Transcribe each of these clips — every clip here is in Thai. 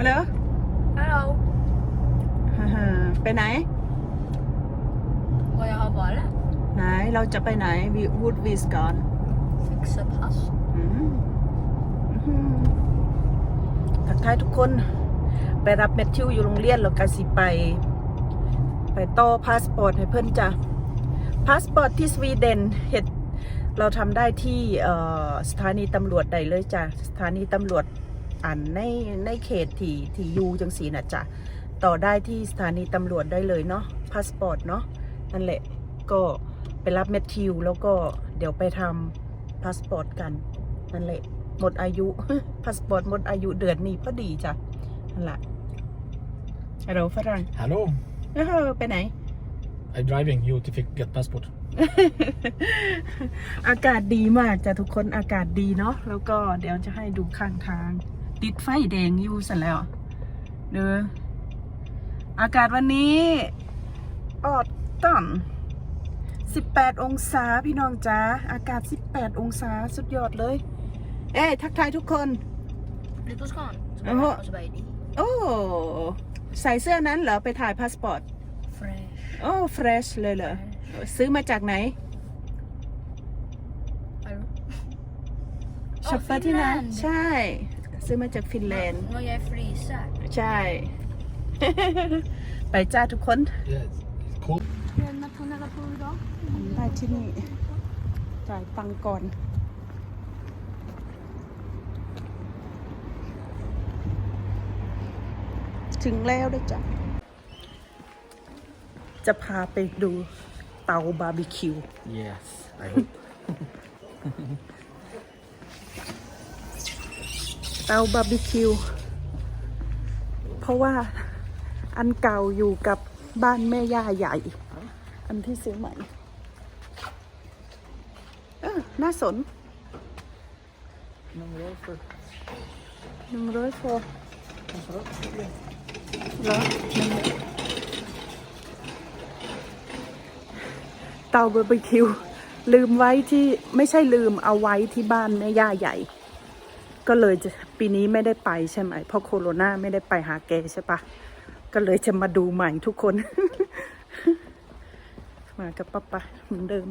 ฮัลโหล Hallå. ฮ่าฮ่าไปไหน Vad jag har varit? ไหน เราจะไปไหนวิวูดวิสก่อน Fixa pass. อืมอืมทักทายทุกคน ไปรับแมทธิวอยู่โรงเรียนแล้วก็สิไป ไปต่อพาสปอร์ตให้เพื่อนจ้ะ พาสปอร์ตที่สวีเดนเห็ดเราทำได้ที่เอ่อสถานีตำรวจใดเลยจ้ะ สถานีตำรวจ อันในในเขตที่ที่อยูจังสีน่ะจ้ะต่อได้ที่สถานีตำรวจได้เลยเนาะพาสปอร์ตเนาะนั่นแหละก็ไปรับแมทธิวแล้วก็เดี๋ยวไปทำพาสปอร์ตกันนั่นแหละหมดอายุพาสปอร์ตหมดอายุเดือนนี้พอดีจ้ะนั่นแหละฮัลโหลฝรั่ง Hallå! เออไปไหน I'm driving you to get passport. อากาศดีมากจ้ะทุกคนอากาศดีเนาะแล้วก็เดี๋ยวจะให้ดูข้างทาง ติดไฟแดงอยู่เสร็จแล้วเด้ออากาศวันนี้ออดต่ำ18 องศาพี่น้องจ้าอากาศ 18 องศาสุดยอดเลย เอ้ยทักทายทุกคน Du på stan? Jaha. Och så bara i โอ้ใส่เสื้อนั้นเหรอ ไปถ่ายพาสปอร์ต Fresh. โอ้เฟรชเลยเหรอ ซื้อมาจากไหน Hallå? ช็อปฟ้าที่ไหน Finland ใช่ ซื้อมาจากฟินแลนด์ Vad jag är frysa. ใช่ ไปจ้าทุกคน Yes. It's cold. Den nationella på idag. ได้ที่นี่ จ่ายตังค์ก่อน ถึงแล้วด้วยจ้ะ จะพาไปดูเตาบาร์บีคิว Yes, I hope. เตาบาร์บีคิว เพราะว่าอันเก่าอยู่กับบ้านแม่ย่าใหญ่ อันที่ซื้อใหม่ เออ น่าสน Nummer för หนึ่งร้อยโฟเหรอเตาบาร์บีคิว ลืมไว้ที่ไม่ใช่ลืมเอาไว้ที่บ้านแม่ย่าใหญ่ ก็เลยจะปีนี้ไม่ได้ไปใช่ไหมเพราะโคโรนาไม่ได้ไปหาแกใช่ปะก็เลยจะมาดูใหม่ทุกคน มากับป้าปะเหมือนเดิม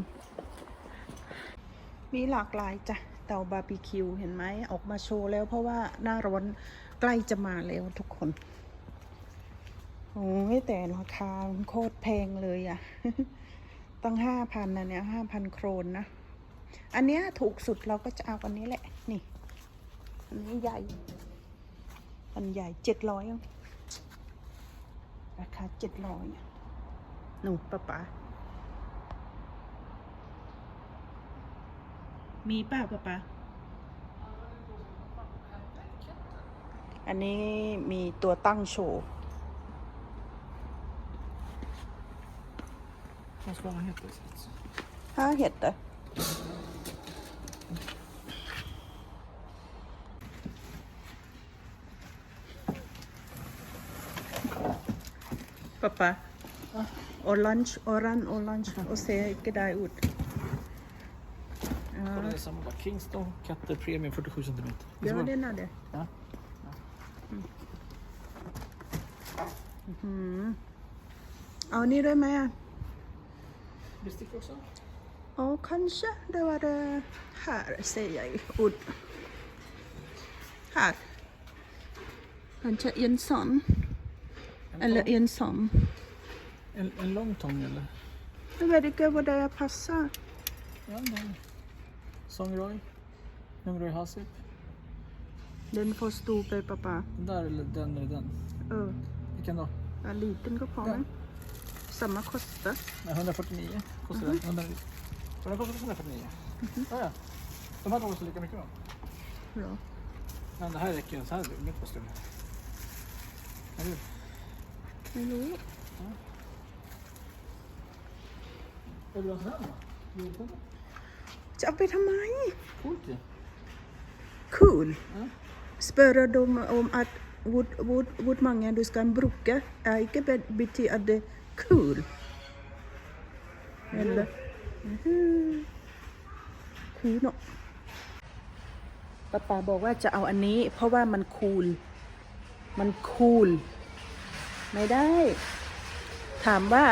มีหลากหลายจ้ะเตาบาร์บีคิวเห็นไหมออกมาโชว์แล้วเพราะว่าหน้าร้อนใกล้จะมาแล้วทุกคนโอ้ยแต่ราคาโคตรแพงเลยอะ่ะตั้งห้าพันนะเนี่ยห้าพันโครนนะ อันเนี้ยถูกสุดเราก็จะเอาอันนี้แหละ นี่ อันนี้ใหญ่ อันใหญ่เจ็ดร้อยราคาเจ็ดร้อยหนูป้าป๋ามีป้าป้าป๋าอันนี้มีตัวตั้งโชว์ Vad ska man heta? ห้าเห็ดอ Pappa. Orange, orange, orange. Och se inte där ut. Kolla, Ja, det är samma. Kingston Katter Premium 47 cm. ja den är det. Ja. Mm. Ja, ni är med? Bestick också? Ja, kanske. Det var det här, säger jag. Udd. Här. Kanske en sån. En, Eller tång? en en, en lång tång eller? Jag vet inte vad det passar. Ja, den. Songroy. Songroy Hasip. Den får stå på pappa. Den där eller den eller den? Uh, Vilken då? ja, liten går på mig. Samma kostar. Nej, 149 kostar den. 100. Och den kostar 149. Ja, ja. De här två kostar lika mycket då. Ja. Men det här räcker ju. Så här mycket kostar det. Eller hur? Jo. Vill du ha sån här då? Julpumpa? จะเอาไปทำไม Coolt ju. Kul. Ja. Spør dem om at hvor, hvor, hvor mange du skal bruke, er ikke be- betyr at det er kul. Eller Mhm. Kul เนอะป้าป๋าบอกว่าจะเอาอันนี้ เพราะว่ามันคูล มันคูล ไม่ได้ ถามว่า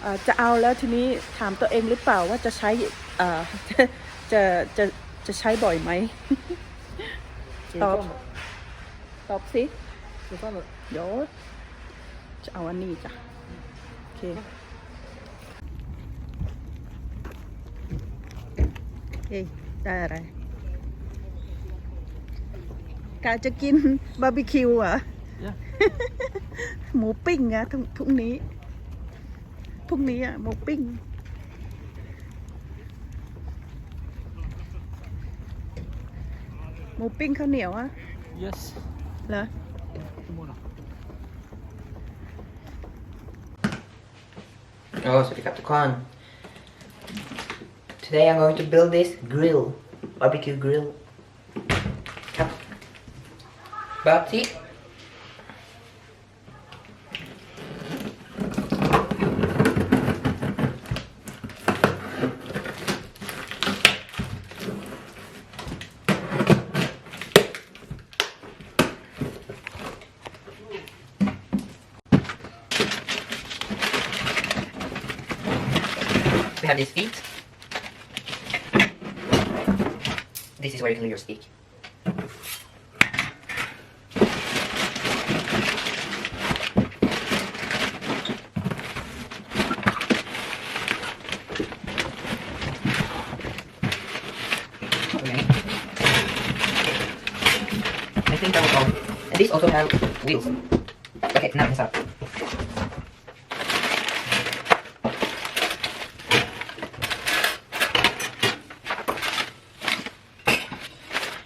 เอ่อจะเอาแล้วทีนี้ถามตัวเองหรือเปล่าว่าจะใช้เอ่อจะจะจะใช้บ่อยไหม Ska vi Ja. ta den? ตอบสิ Ska vi ta den? เดี๋ยวจะเอาอันนี้จ้ะโอเคเฮ้ยได้อะไรกาจะกินบาร์บีคิวเหรอะ Ja. หมูปิ้งอะทุกพรุ่งนี้พรุ่งนี้อะหมูปิ้งหมูปิ้งข้าวเหนียวอะ Yes. เหรอ Imorgon. Oh, so we got the con. Today I'm going to build this grill, barbecue grill. Yep. But see, have these feet. This is where you can leave your stick. Okay. I think that was all. And these also have wheels. Okay, now it's up.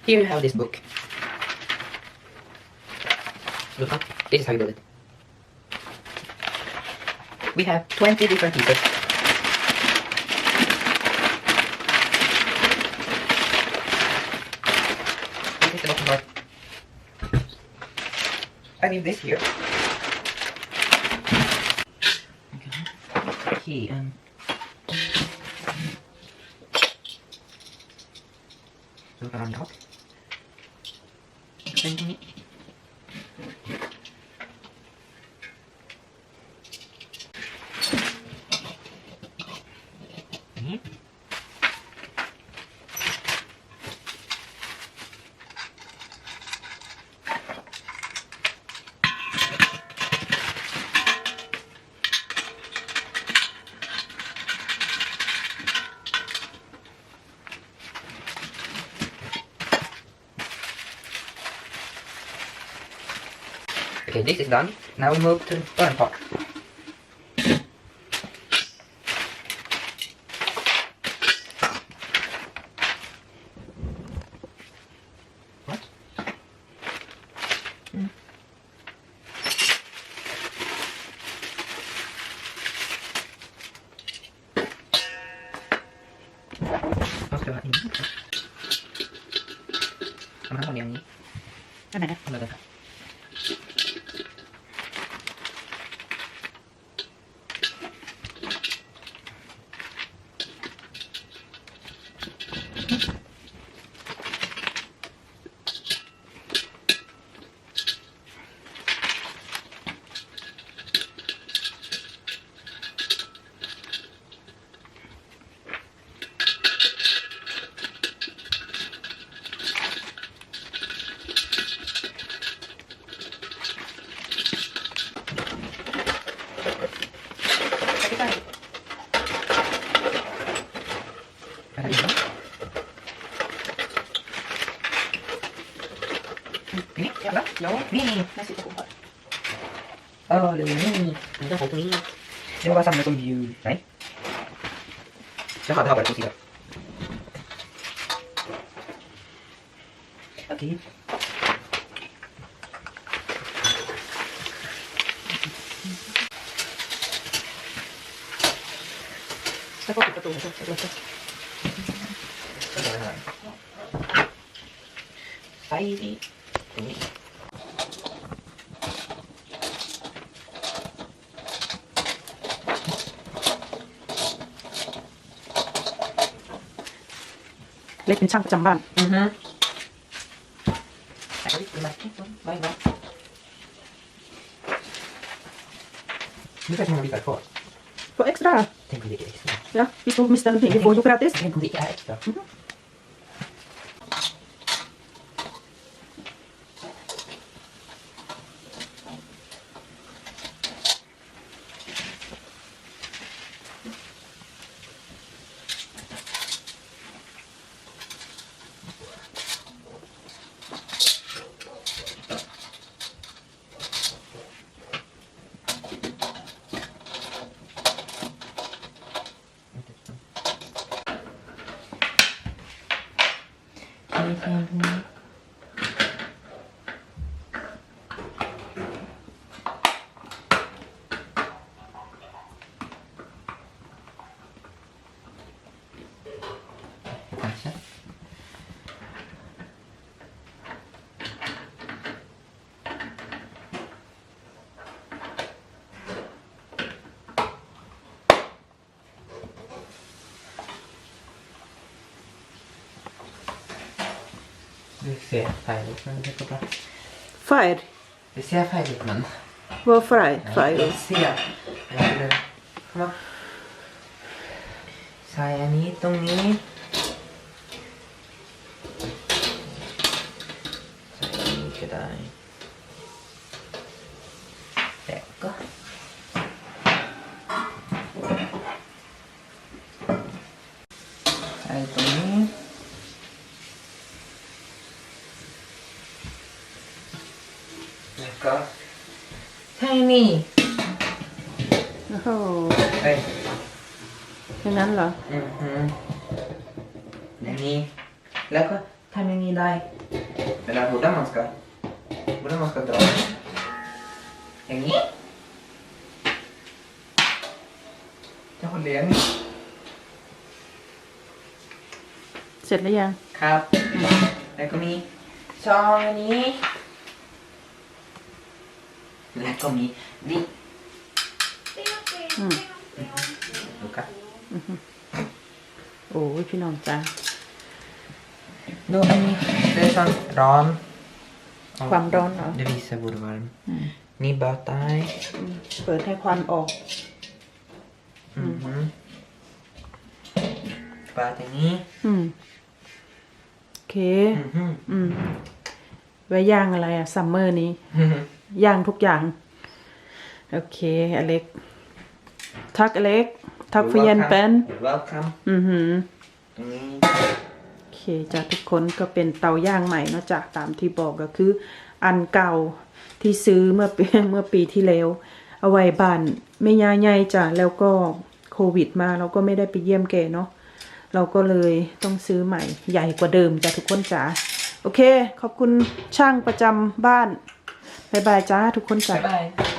Here you have this book. Look up. This is how you build it. We have 20 different pieces. This is the bottom part. I leave this here. Okay. Key and um, うん？Okay, this is done. Now we move to burn pot. What? Mm. Vad ska jag ha in? De här har ni. Den här. Den här. 嗯嗯有了有命那事都不会哦有秘你的好闺蜜你要把上面都有哎挺好的要把它出去的给你快走快走快走 going on. Fighting. เล็กเป็นช่างประจำบ้านอือฮึใส่ไปมาไว้ไว้นี่ใครทำงานดีกับพ่อ For extra. Tengo de que extra. Ya, y tú me estás viendo, yo gratis. Tengo de que extra. Uh -huh. Du ser färdigt men det går bra. Fire. Det ser färdigt men... Vad fry? Fire. Jag ser. Jag skulle... Kom upp. Saya ni tong ni. Saya ni kedai. Teka. Saya tong ni. Teka. Saya ni. โอ้โห Hey. แค่นั้นเหรอ อือฮึอย่างนี้ แล้วก็ทำอย่างนี้ได้เวลาบูดามัน ska บูดามัน ska dra อย่างนี้เจะคนเลี้ยงเสร็จแล้วยัง ครับ แล้วก็มีซองอันนี้ แล้วก็มีนี่อืมดูครับโอ้ยพี่น้องจ้าดูอันนี้ det är sån ram ความร้อนเหรอ det visar hvor varm ni bara tar เปิดให้ควันออก Mhm. Bara till ni. อืมโอเค Mhm. อืม ไว้ย่างอะไรอะซัมเมอร์นี้ ย่างทุกอย่าง โอเค อเล็ก ทักอเล็ก ทักฟิเยนเป็น You're welcome. อือหือ Mm. โอเคจ้ะทุกคนก็เป็นเตาย่างใหม่เนาะจากตามที่บอกก็คือ อันเก่าที่ซื้อเมื่อปีเมื่อปีที่แล้ว เอาไว้บ้านไม่ย่าใหญ่จ้ะแล้วก็โควิดมาเราก็ไม่ได้ไปเยี่ยมแกเนาะเราก็เลยต้องซื้อใหม่ใหญ่กว่าเดิมจ้ะทุกคนจ๋าโอเค ขอบคุณช่างประจำบ้าน บายบายจ้าทุกคนจ้ะ Bye bye.